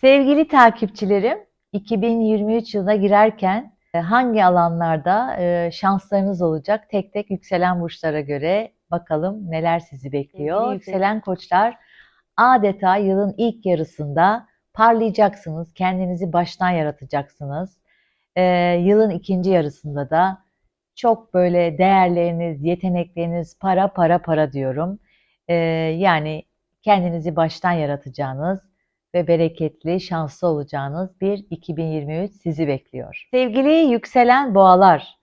Sevgili takipçilerim, 2023 yılına girerken e, hangi alanlarda e, şanslarınız olacak tek tek yükselen burçlara göre bakalım neler sizi bekliyor. Sevgili Yükselen koçlar adeta yılın ilk yarısında parlayacaksınız, kendinizi baştan yaratacaksınız. E, yılın ikinci yarısında da çok böyle değerleriniz, yetenekleriniz para para para diyorum. E, yani kendinizi baştan yaratacağınız ve bereketli, şanslı olacağınız bir 2023 sizi bekliyor. Sevgili yükselen boğalar,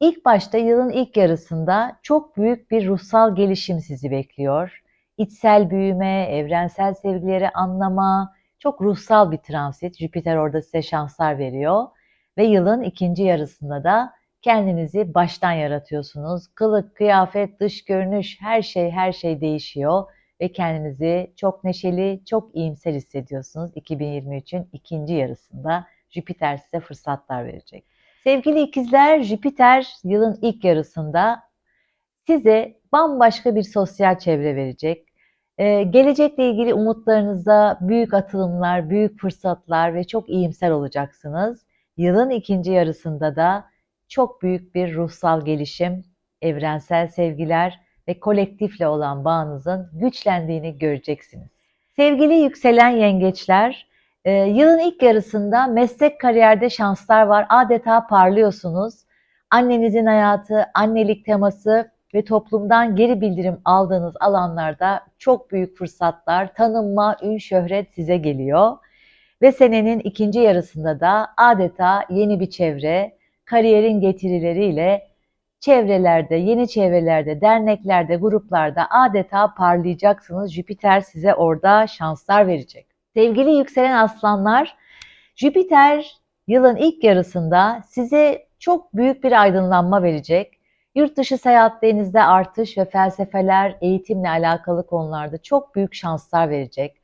ilk başta yılın ilk yarısında çok büyük bir ruhsal gelişim sizi bekliyor. İçsel büyüme, evrensel sevgileri anlama, çok ruhsal bir transit. Jüpiter orada size şanslar veriyor. Ve yılın ikinci yarısında da kendinizi baştan yaratıyorsunuz. Kılık, kıyafet, dış görünüş, her şey her şey değişiyor ve kendinizi çok neşeli, çok iyimser hissediyorsunuz. 2023'ün ikinci yarısında Jüpiter size fırsatlar verecek. Sevgili ikizler, Jüpiter yılın ilk yarısında size bambaşka bir sosyal çevre verecek. Ee, gelecekle ilgili umutlarınızda büyük atılımlar, büyük fırsatlar ve çok iyimser olacaksınız. Yılın ikinci yarısında da çok büyük bir ruhsal gelişim, evrensel sevgiler, ve kolektifle olan bağınızın güçlendiğini göreceksiniz. Sevgili yükselen yengeçler, e, yılın ilk yarısında meslek kariyerde şanslar var. Adeta parlıyorsunuz. Annenizin hayatı, annelik teması ve toplumdan geri bildirim aldığınız alanlarda çok büyük fırsatlar, tanınma, ün, şöhret size geliyor. Ve senenin ikinci yarısında da adeta yeni bir çevre, kariyerin getirileriyle çevrelerde, yeni çevrelerde, derneklerde, gruplarda adeta parlayacaksınız. Jüpiter size orada şanslar verecek. Sevgili yükselen aslanlar, Jüpiter yılın ilk yarısında size çok büyük bir aydınlanma verecek. Yurt dışı seyahatlerinizde artış ve felsefeler, eğitimle alakalı konularda çok büyük şanslar verecek.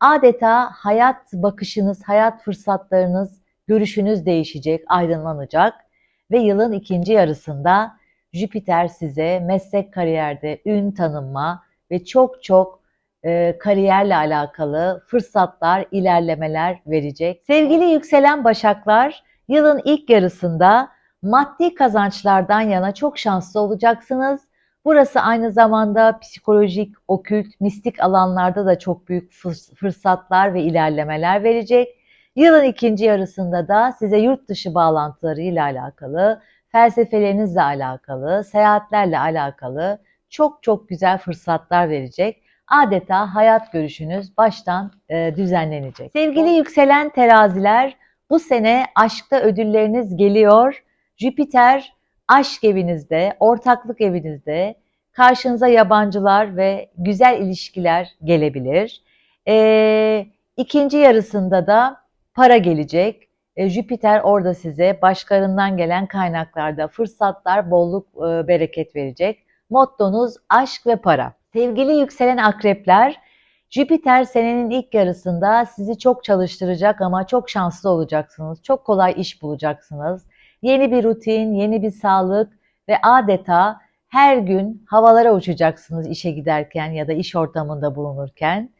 Adeta hayat bakışınız, hayat fırsatlarınız, görüşünüz değişecek, aydınlanacak ve yılın ikinci yarısında Jüpiter size meslek kariyerde ün tanınma ve çok çok e, kariyerle alakalı fırsatlar, ilerlemeler verecek. Sevgili yükselen başaklar, yılın ilk yarısında maddi kazançlardan yana çok şanslı olacaksınız. Burası aynı zamanda psikolojik, okült, mistik alanlarda da çok büyük fırsatlar ve ilerlemeler verecek. Yılın ikinci yarısında da size yurt dışı bağlantılarıyla alakalı felsefelerinizle alakalı, seyahatlerle alakalı çok çok güzel fırsatlar verecek. Adeta hayat görüşünüz baştan e, düzenlenecek. Sevgili yükselen teraziler, bu sene aşkta ödülleriniz geliyor. Jüpiter aşk evinizde, ortaklık evinizde, karşınıza yabancılar ve güzel ilişkiler gelebilir. E, ikinci yarısında da para gelecek. E, Jüpiter orada size başkalarından gelen kaynaklarda fırsatlar, bolluk, e, bereket verecek. Mottonuz aşk ve para. Sevgili yükselen akrepler, Jüpiter senenin ilk yarısında sizi çok çalıştıracak ama çok şanslı olacaksınız. Çok kolay iş bulacaksınız. Yeni bir rutin, yeni bir sağlık ve adeta her gün havalara uçacaksınız işe giderken ya da iş ortamında bulunurken.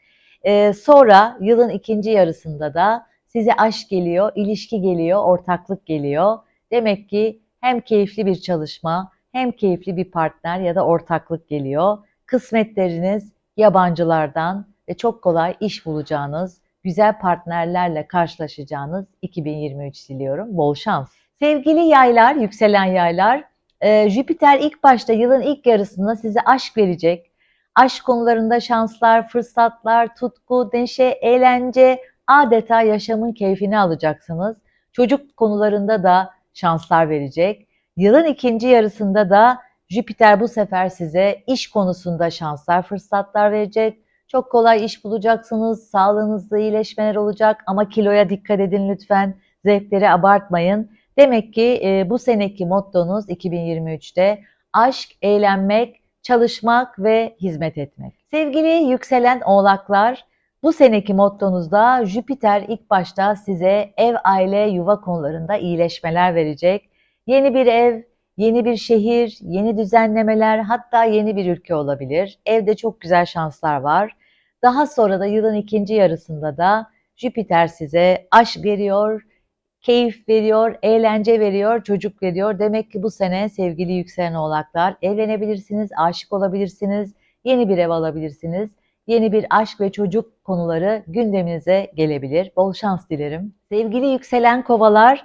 Ee, sonra yılın ikinci yarısında da Size aşk geliyor, ilişki geliyor, ortaklık geliyor. Demek ki hem keyifli bir çalışma, hem keyifli bir partner ya da ortaklık geliyor. Kısmetleriniz yabancılardan ve çok kolay iş bulacağınız, güzel partnerlerle karşılaşacağınız 2023 diliyorum. Bol şans. Sevgili yaylar, yükselen yaylar, e, Jüpiter ilk başta yılın ilk yarısında size aşk verecek. Aşk konularında şanslar, fırsatlar, tutku, neşe, eğlence, adeta yaşamın keyfini alacaksınız. Çocuk konularında da şanslar verecek. Yılın ikinci yarısında da Jüpiter bu sefer size iş konusunda şanslar, fırsatlar verecek. Çok kolay iş bulacaksınız, sağlığınızda iyileşmeler olacak ama kiloya dikkat edin lütfen. Zevkleri abartmayın. Demek ki e, bu seneki mottonuz 2023'te aşk, eğlenmek, çalışmak ve hizmet etmek. Sevgili yükselen oğlaklar, bu seneki mottonuzda Jüpiter ilk başta size ev, aile, yuva konularında iyileşmeler verecek. Yeni bir ev, Yeni bir şehir, yeni düzenlemeler, hatta yeni bir ülke olabilir. Evde çok güzel şanslar var. Daha sonra da yılın ikinci yarısında da Jüpiter size aşk veriyor, keyif veriyor, eğlence veriyor, çocuk veriyor. Demek ki bu sene sevgili yükselen oğlaklar evlenebilirsiniz, aşık olabilirsiniz, yeni bir ev alabilirsiniz. Yeni bir aşk ve çocuk konuları gündeminize gelebilir. Bol şans dilerim. Sevgili yükselen kovalar,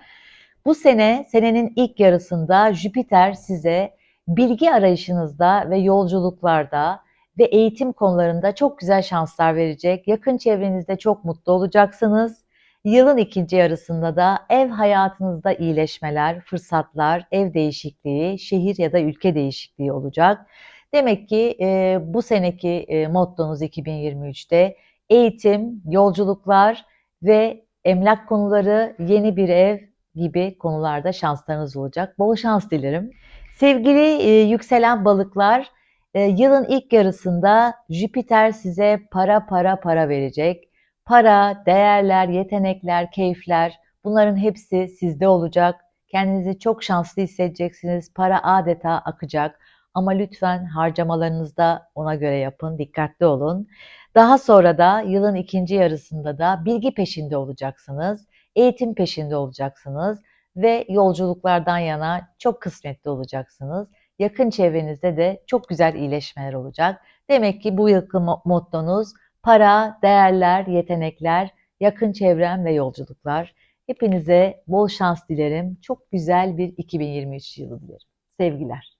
bu sene senenin ilk yarısında Jüpiter size bilgi arayışınızda ve yolculuklarda ve eğitim konularında çok güzel şanslar verecek. Yakın çevrenizde çok mutlu olacaksınız. Yılın ikinci yarısında da ev hayatınızda iyileşmeler, fırsatlar, ev değişikliği, şehir ya da ülke değişikliği olacak. Demek ki e, bu seneki e, mottonuz 2023'te eğitim, yolculuklar ve emlak konuları, yeni bir ev gibi konularda şanslarınız olacak. Bol şans dilerim. Sevgili e, yükselen balıklar, e, yılın ilk yarısında Jüpiter size para para para verecek. Para, değerler, yetenekler, keyifler bunların hepsi sizde olacak. Kendinizi çok şanslı hissedeceksiniz. Para adeta akacak. Ama lütfen harcamalarınızda ona göre yapın, dikkatli olun. Daha sonra da yılın ikinci yarısında da bilgi peşinde olacaksınız, eğitim peşinde olacaksınız ve yolculuklardan yana çok kısmetli olacaksınız. Yakın çevrenizde de çok güzel iyileşmeler olacak. Demek ki bu yılki mottonuz para, değerler, yetenekler, yakın çevrem ve yolculuklar. Hepinize bol şans dilerim. Çok güzel bir 2023 yılı dilerim. Sevgiler.